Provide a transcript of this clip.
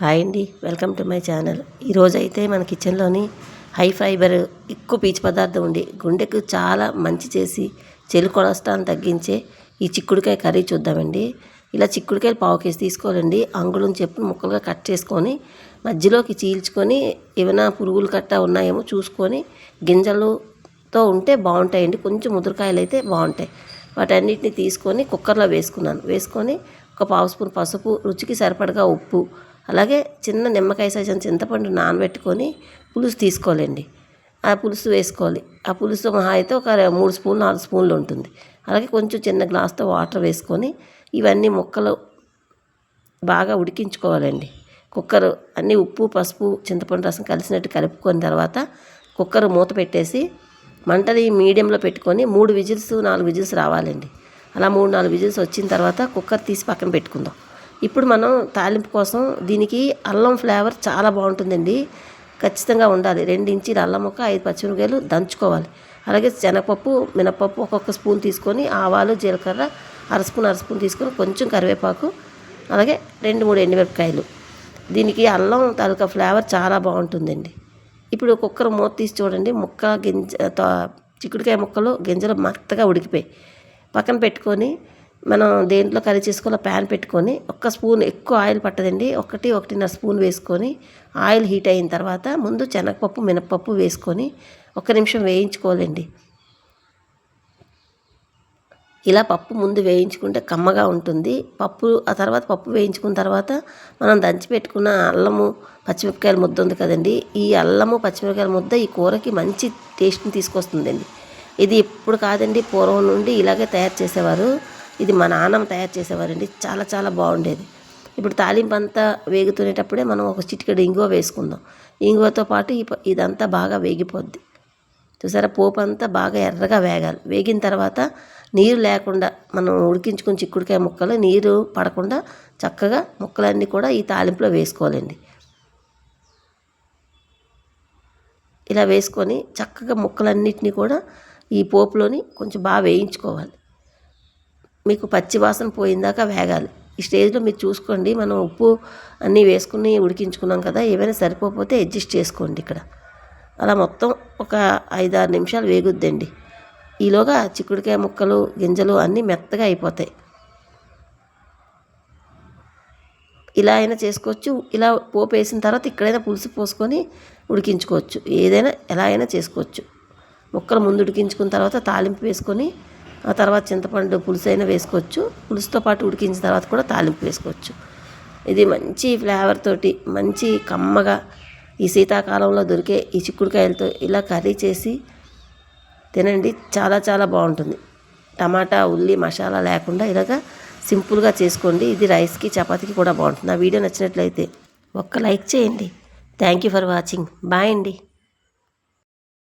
Hi అండి. Welcome to my channel. ఈరోజైతే మన కిచెన్లోని హై ఫైబర్ ఎక్కువ పీచు పదార్థం ఉండి గుండెకు చాలా మంచి చేసి చెలు కొలెస్ట్రాల్ తగ్గించే ఈ చిక్కుడుకాయ కర్రీ చూద్దామండి. ఇలా చిక్కుడుకాయలు పావు కేజీ తీసుకోవాలండి. అంగుళం చెప్పు ముక్కలుగా కట్ చేసుకొని మధ్యలోకి చీల్చుకొని ఏమైనా పురుగులు కట్టా ఉన్నాయేమో చూసుకొని గింజలుతో ఉంటే బాగుంటాయండి. కొంచెం ముదురుకాయలు అయితే బాగుంటాయి. వాటన్నిటిని తీసుకొని కుక్కర్లో వేసుకున్నాను. వేసుకొని ఒక పావు స్పూన్ పసుపు రుచికి సరిపడగా ఉప్పు అలాగే చిన్న నిమ్మకాయ సైజు చింతపండు నానబెట్టుకొని పులుసు తీసుకోవాలండి. ఆ పులుసు వేసుకోవాలి. ఆ పులుసు మహా అయితే ఒక మూడు స్పూన్లు నాలుగు స్పూన్లు ఉంటుంది. అలాగే కొంచెం చిన్న గ్లాస్తో వాటర్ వేసుకొని ఇవన్నీ ముక్కలు బాగా ఉడికించుకోవాలండి. కుక్కర్ అన్నీ ఉప్పు పసుపు చింతపండు రసం కలిసినట్టు కలుపుకొని తర్వాత కుక్కర్ మూత పెట్టేసి మంటని మీడియంలో పెట్టుకొని మూడు విజిల్స్ నాలుగు విజిల్స్ రావాలండి. అలా మూడు నాలుగు విజిల్స్ వచ్చిన తర్వాత కుక్కర్ తీసి పక్కన పెట్టుకుందాం. ఇప్పుడు మనం తాలింపు కోసం దీనికి అల్లం ఫ్లేవర్ చాలా బాగుంటుందండి. ఖచ్చితంగా ఉండాలి. రెండు ఇంచీలు అల్లం ముక్క ఐదు పచ్చిమిరపకాయలు దంచుకోవాలి. అలాగే శనగపప్పు మినపప్పు ఒక్కొక్క స్పూన్ తీసుకొని ఆవాలు జీలకర్ర అర స్పూన్ అర స్పూన్ తీసుకొని కొంచెం కరివేపాకు అలాగే రెండు మూడు ఎండుమిరపకాయలు. దీనికి అల్లం తాలూకా ఫ్లేవర్ చాలా బాగుంటుందండి. ఇప్పుడు కుక్కర్ మూత తీసి చూడండి. ముక్క గింజ చిక్కుడుకాయ ముక్కలు గింజలు మత్తగా ఉడికిపోయి పక్కన పెట్టుకొని మనం దేంట్లో కర్రీ చేసుకోవాలో ప్యాన్ పెట్టుకొని ఒక్క స్పూన్ ఎక్కువ ఆయిల్ పట్టదండి. ఒకటి ఒకటిన్నర స్పూన్ వేసుకొని ఆయిల్ హీట్ అయిన తర్వాత ముందు శనగపప్పు మినపప్పు వేసుకొని ఒక నిమిషం వేయించుకోవాలండి. ఇలా పప్పు ముందు వేయించుకుంటే కమ్మగా ఉంటుంది. పప్పు ఆ తర్వాత పప్పు వేయించుకున్న తర్వాత మనం దంచి పెట్టుకున్న అల్లము పచ్చిమిరపకాయల ముద్ద ఉంది కదండి. ఈ అల్లము పచ్చిమిరపకాయల ముద్ద ఈ కూరకి మంచి టేస్ట్ని తీసుకొస్తుందండి. ఇది ఇప్పుడు కాదండి పూర్వం నుండి ఇలాగే తయారు చేసేవారు. ఇది మా నాన్నమ్మ తయారు చేసేవారండి. చాలా చాలా బాగుండేది. ఇప్పుడు తాలింపు అంతా వేగుతునేటప్పుడే మనం ఒక చిటికెడు ఇంగువ వేసుకుందాం. ఇంగువతో పాటు ఇదంతా బాగా వేగిపోద్ది. చూసారా? పోపు అంతా బాగా ఎర్రగా వేగాలి. వేగిన తర్వాత నీరు లేకుండా మనం ఉడికించుకుని చిక్కుడుకాయ ముక్కలు నీరు పడకుండా చక్కగా ముక్కలన్నీ కూడా ఈ తాలింపులో వేసుకోవాలండి. ఇలా వేసుకొని చక్కగా ముక్కలన్నిటినీ కూడా ఈ పోపులోని కొంచెం బాగా వేయించుకోవాలి. మీకు పచ్చి వాసన పోయిందాక వేగాలి. ఈ స్టేజ్లో మీరు చూసుకోండి. మనం ఉప్పు అన్నీ వేసుకుని ఉడికించుకున్నాం కదా ఏమైనా సరిపోతే అడ్జస్ట్ చేసుకోండి ఇక్కడ. అలా మొత్తం ఒక ఐదారు నిమిషాలు వేగుద్దండి. ఈలోగా చిక్కుడుకాయ ముక్కలు గింజలు అన్నీ మెత్తగా అయిపోతాయి. ఇలా అయినా చేసుకోవచ్చు. ఇలా పోపు వేసిన తర్వాత ఇక్కడైనా పులుసు పోసుకొని ఉడికించుకోవచ్చు. ఏదైనా ఎలా అయినా చేసుకోవచ్చు. ముక్కలు ముందు ఉడికించుకున్న తర్వాత తాలింపు వేసుకొని ఆ తర్వాత చింతపండు పులుసు అయినా వేసుకోవచ్చు. పులుసుతో పాటు ఉడికించిన తర్వాత కూడా తాలింపు వేసుకోవచ్చు. ఇది మంచి ఫ్లేవర్ తోటి మంచి కమ్మగా ఈ శీతాకాలంలో దొరికే ఈ చిక్కుడుకాయలతో ఇలా కర్రీ చేసి తినండి. చాలా చాలా బాగుంటుంది. టమాటా ఉల్లి మసాలా లేకుండా ఇలాగ సింపుల్గా చేసుకోండి. ఇది రైస్కి చపాతీకి కూడా బాగుంటుంది. ఆ వీడియో నచ్చినట్లయితే ఒక్క లైక్ చేయండి. Thank you for watching. Bye అండి.